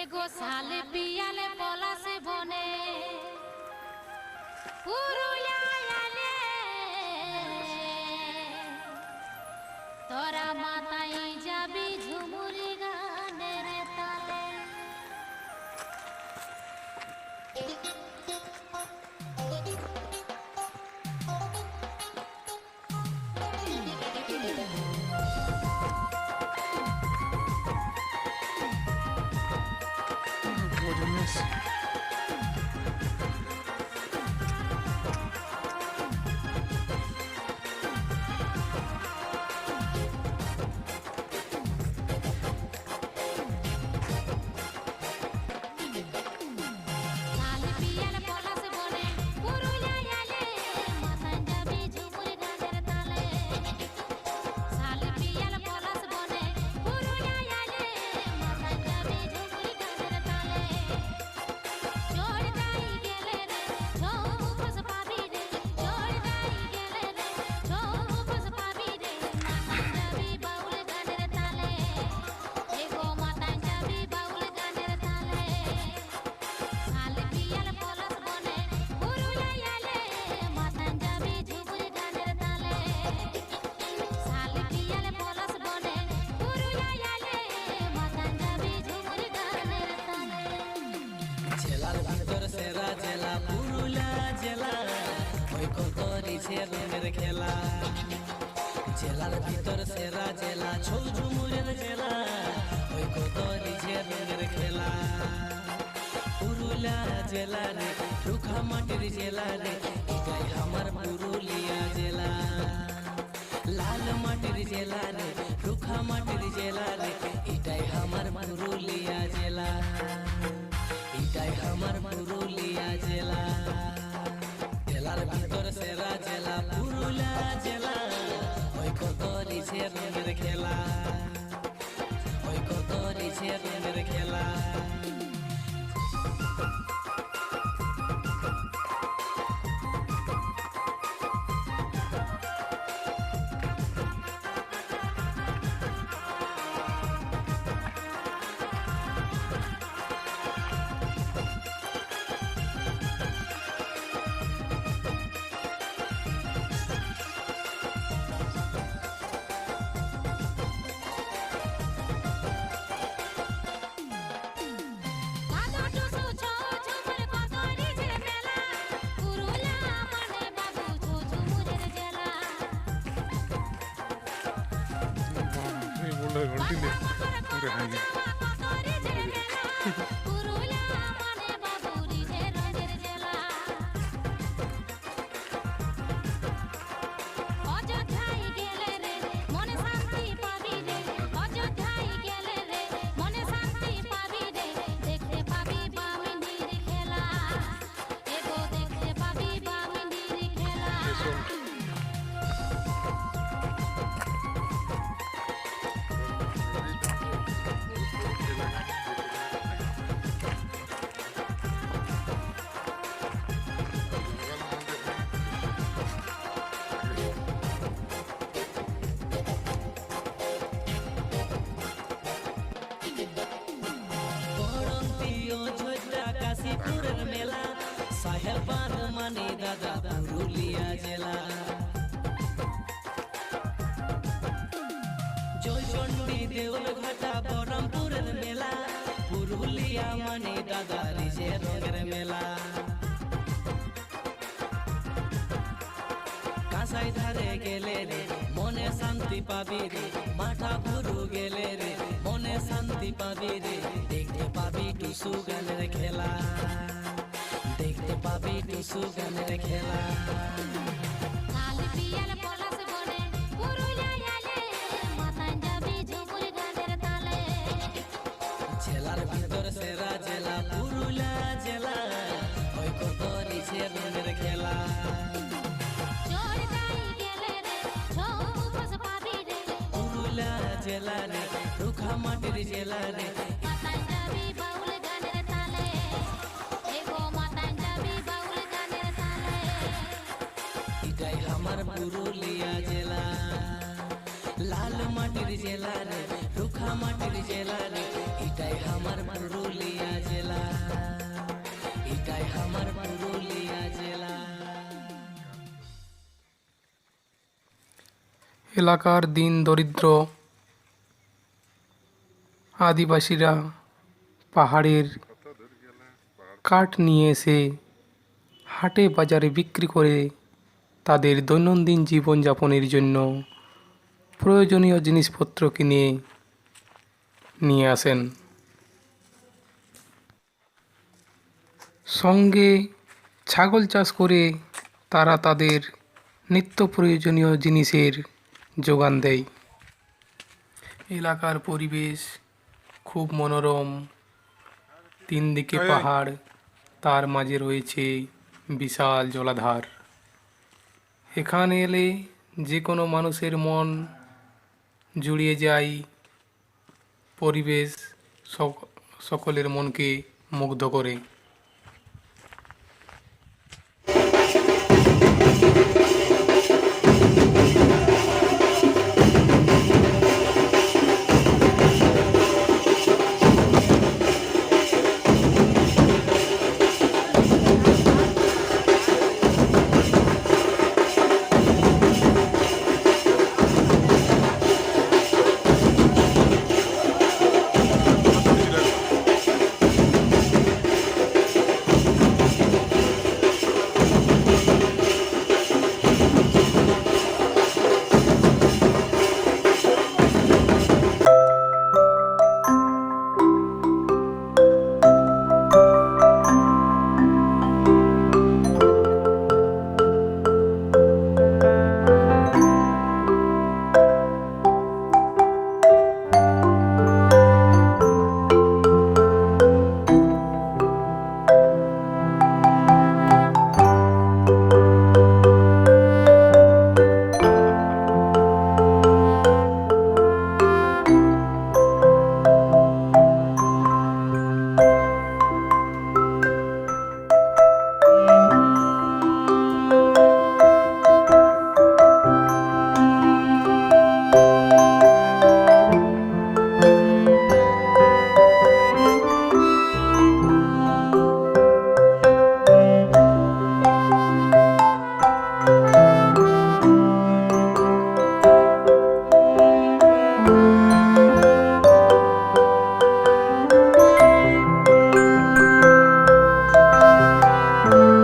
এগো সাল পিয়ালে পলাশে বনে। পুরুলিয়ালে তোরা মাতাই Yes. খেলা জেলার ভিতর সেরা জেলা ছৌ ঝুমুরের জেলা ওই কত রিছে রঙের খেলা। পুরুলিয়া জেলা রে রুখা মাটির জেলা রে, এটাই আমার পুরুলিয়া জেলা। লাল মাটির জেলা রে রুখা মাটির জেলা রে রঙের খেলা। ওই কত রঙের খেলা। Don't do that. Don't do that. Joychandi দেউল ঘাটা বহরমপুরের মেলা। পুরুলিয়া মানে দাদা রিজে রঙের মেলা। কাঁসাই ধারে গেলে রে, মনে শান্তি পাবি রে। মাথা ঘুরু গেলে রে, মনে শান্তি পাবি রে। দেখতে পাবি টুসু গানের খেলা। দেখতে পাবি টুসু গানের খেলা। জেলা রুখা মাটির জেলা রে এটাই আমার পুরুলিয়া জেলা লাল মাটির জেলা রে রুখা মাটির জেলা। রে এটাই আমার পুরুলিয়া জেলা। এটাই আমার পুরুলিয়া জেলা। এলাকার দিন দরিদ্র আদিবাসীরা পাহাড়ের কাঠ নিয়ে এসে হাটে বাজারে বিক্রি করে তাদের দৈনন্দিন জীবনযাপনের জন্য প্রয়োজনীয় জিনিসপত্র কিনে নিয়ে আসেন। সঙ্গে ছাগল চাষ করে তারা তাদের নিত্য প্রয়োজনীয় জিনিসের যোগান দেয়। এলাকার পরিবেশ খুব মনোরম। তিন দিকে পাহাড় তার মাঝে রয়েছে বিশাল জলাধার। এখানে এলে যে কোনো মানুষের মন জুড়িয়ে যায়। পরিবেশ সক- সকলের মনকে মুগ্ধ করে।